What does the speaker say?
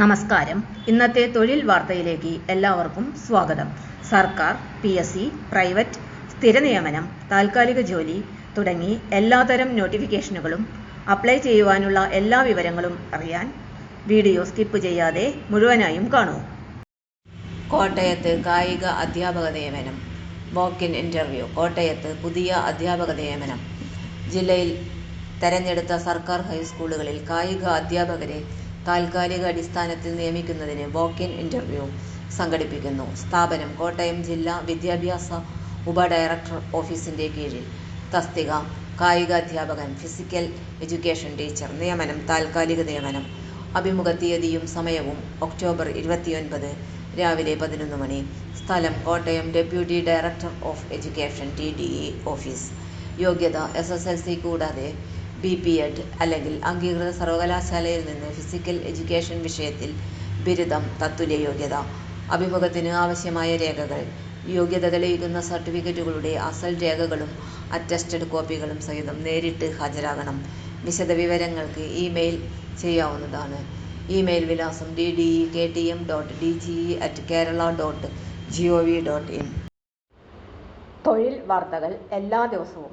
നമസ്കാരം. ഇന്നത്തെ തൊഴിൽ വാർത്തയിലേക്ക് എല്ലാവർക്കും സ്വാഗതം. സർക്കാർ പി എസ് സി പ്രൈവറ്റ് സ്ഥിര നിയമനം താൽക്കാലിക ജോലി തുടങ്ങി എല്ലാതരം നോട്ടിഫിക്കേഷനുകളും അപ്ലൈ ചെയ്യുവാനുള്ള എല്ലാ വിവരങ്ങളും അറിയാൻ വീഡിയോ സ്കിപ്പ് ചെയ്യാതെ മുഴുവനായും കാണൂ. കോട്ടയത്ത് കായിക അധ്യാപക നിയമനം വോക്കിൻ ഇന്റർവ്യൂ കോട്ടയത്ത് പുതിയ അധ്യാപക നിയമനം. ജില്ലയിൽ തെരഞ്ഞെടുത്ത സർക്കാർ ഹൈസ്കൂളുകളിൽ കായിക അധ്യാപകരെ താൽക്കാലിക അടിസ്ഥാനത്തിൽ നിയമിക്കുന്നതിന് വോക്ക് ഇൻ ഇന്റർവ്യൂ സംഘടിപ്പിക്കുന്നു. സ്ഥാപനം കോട്ടയം ജില്ലാ വിദ്യാഭ്യാസ ഉപഡയറക്ടർ ഓഫീസിന്റെ കീഴിൽ. തസ്തിക കായിക അധ്യാപകൻ ഫിസിക്കൽ എഡ്യൂക്കേഷൻ ടീച്ചർ നിയമനം താൽക്കാലിക നിയമനം അഭിമുഖ തീയതിയും സമയവും ഒക്ടോബർ ഇരുപത്തിയൊൻപത് രാവിലെ പതിനൊന്ന് മണി. സ്ഥലം Kottayam deputy director of education T D E office. യോഗ്യത എസ് എസ് എൽ സി കൂടാതെ ബി ബി എഡ് അല്ലെങ്കിൽ അംഗീകൃത സർവകലാശാലയിൽ നിന്ന് ഫിസിക്കൽ എഡ്യൂക്കേഷൻ വിഷയത്തിൽ ബിരുദം തത്തുല്യ യോഗ്യത അഭിമുഖത്തിന് ആവശ്യമായ രേഖകൾ യോഗ്യത തെളിയിക്കുന്ന സർട്ടിഫിക്കറ്റുകളുടെ അസൽ രേഖകളും അറ്റസ്റ്റഡ് കോപ്പികളും സഹിതം നേരിട്ട് ഹാജരാകണം. വിശദവിവരങ്ങൾക്ക് ഇമെയിൽ ചെയ്യാവുന്നതാണ്. ഇമെയിൽ വിലാസം D D E K T M dot D G E at Kerala dot G O V dot in തൊഴിൽ വാർത്തകൾ എല്ലാ ദിവസവും